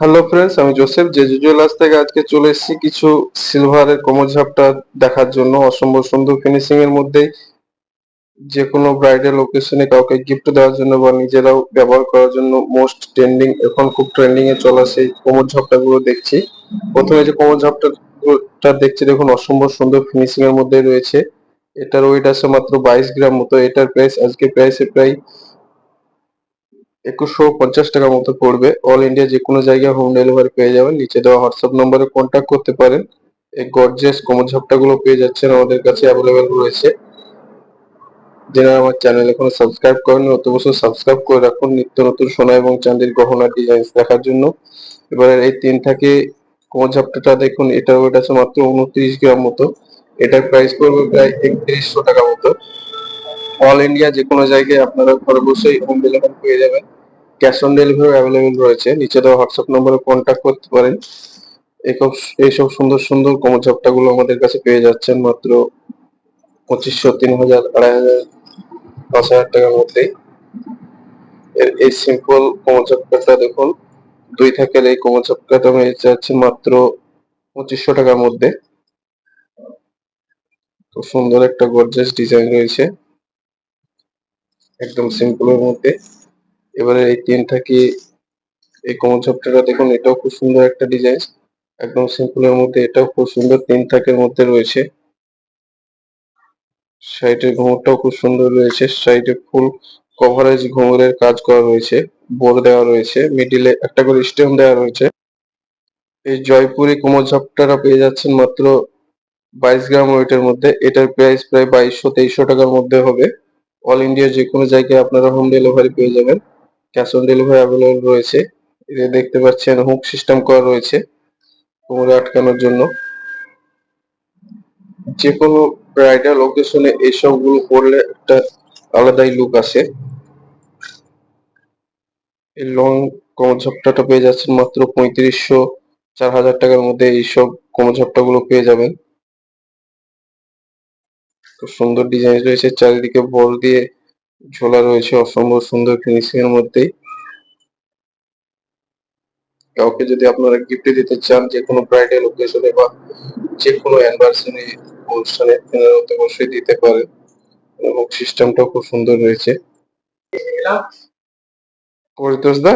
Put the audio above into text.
Hello friends আমি Joseph জেজু jewellers থেকে আজকে চলে এসেছি কিছু সিলভারের কোমর ঝাপটা দেখার জন্য, অসম্ভব সুন্দর ফিনিশিং এর মধ্যে যে কোনো ব্রাইডাল ওকেশনে কাউকে গিফট দেওয়ার জন্য বা নিজেরাও ব্যবহার করার জন্য মোস্ট ট্রেন্ডিং এখন খুব ট্রেন্ডিং এ চলা সেই কোমর ঝাপটা গুলো দেখছি। প্রথমে যে কোমর ঝাপটা দেখছি, দেখুন অসম্ভব সুন্দর ফিনিশিং এর মধ্যে রয়েছে। এটার ওয়েট আছে মাত্র বাইশ গ্রাম মতো, এটার প্রাইস আজকে প্রাইসে প্রায় একুশশো পঞ্চাশ টাকা মতো পড়বে। অল ইন্ডিয়া যে কোনো জায়গায় হোম ডেলিভারি পেয়ে যাবেন। নিচে দেওয়া হোয়াটসঅ্যাপ নম্বরে কন্ট্যাক্ট করতে পারেন। এই গর্জিয়াস কোমর ঝাপটা গুলো পেয়ে যাচ্ছেন আমাদের কাছে অ্যাভেলেবেল রয়েছে। যারা আমার চ্যানেল এখনও সাবস্ক্রাইব করেন অত বছর সাবস্ক্রাইব করে রাখুন। নিত্য নতুন সোনা এবং চাঁদির গহনা ডিজাইন দেখার জন্য। এবারে এই তিন থাকে কোমর ঝাপটাটা দেখুন, এটার ওয়েট আছে মাত্র উনত্রিশ গ্রাম মতো। এটার প্রাইস পড়বে প্রায় একত্রিশশো টাকা মতো। অল ইন্ডিয়া যে কোনো জায়গায় আপনারা ঘরে বসেই হোম ডেলিভারি পেয়ে যাবেন। ক্যাশ অন ডেলিভারি অ্যাভেলেবেল রয়েছে। নিচে দেওয়া হোয়াটসঅ্যাপ নম্বরে কন্ট্যাক্ট করতে পারেন। এইসব এইসব সুন্দর সুন্দর কোমরগুলো আমাদের কাছে পেয়ে যাচ্ছেন মাত্র পঁচিশশো, তিন হাজার, আড়াই হাজার, পাঁচ হাজার টাকার মধ্যে এর এই সিম্পল কোমর ঝাপটাটা দেখুন, দুই থাকের এই কোমর ঝাপটাটা হয়ে যাচ্ছে মাত্র পঁচিশশো টাকার মধ্যে। খুব সুন্দর একটা গর্জিয়াস ডিজাইন রয়েছে। একদম সিম্পলের মধ্যে। এবারে এই তিন থাকি এই কোমর ঝাপটাটা দেখুন, এটাও খুব সুন্দর একটা ডিজাইন একদম সিম্পলের মধ্যে, এটাও খুব সুন্দর, তিন থাকের মধ্যে রয়েছে। সাইডের ঘুমরটাও খুব সুন্দর রয়েছে। সাইডে ফুল কভারেজ ঘুমরের কাজ করা রয়েছে। বোর্ড দেওয়া রয়েছে। মিডিলে একটা করে স্টেম দেওয়া রয়েছে। এই জয়পুরি কোমর ঝাপটাটা পেয়ে যাচ্ছেন মাত্র বাইশ গ্রাম ওয়েটের মধ্যে। এটার প্রাইস প্রায় বাইশশো, তেইশশো টাকার মধ্যে হবে। অল ইন্ডিয়ার যে কোনো জায়গায় আপনারা হোম ডেলিভারি পেয়ে যাবেন। ক্যাশ অন ডেলিভারি অ্যাভেলেবল রয়েছে। এটা দেখতে পাচ্ছেন হুক সিস্টেম করা রয়েছে কোমরে আটকানোর জন্য। যে কোনো ব্রাইডাল ওকেশনে এইসবগুলো পরলে একটা আলাদাই লুক আসে। এই লং কোমর ঝাপটাটা পেয়ে যাচ্ছেন মাত্র পঁয়ত্রিশশো, চার হাজার টাকার মধ্যে এইসব কোমর ঝাপটা গুলো পেয়ে যাবেন। খুব সুন্দর ডিজাইন রয়েছে। চারিদিকে বল দিয়ে ঝোলা রয়েছে অসম্ভব সুন্দর ফিনিশিং এর মধ্যেই। কাউকে যদি আপনারা গিফট দিতে চান যে কোনো ব্রাইডাল ওকেশনে বা যে কোনো অ্যানিভার্সারি অনুষ্ঠানে আপনারা অবশ্যই দিতে পারেন। এবং সিস্টেমটাও খুব সুন্দর রয়েছে। পরিতোষ দা?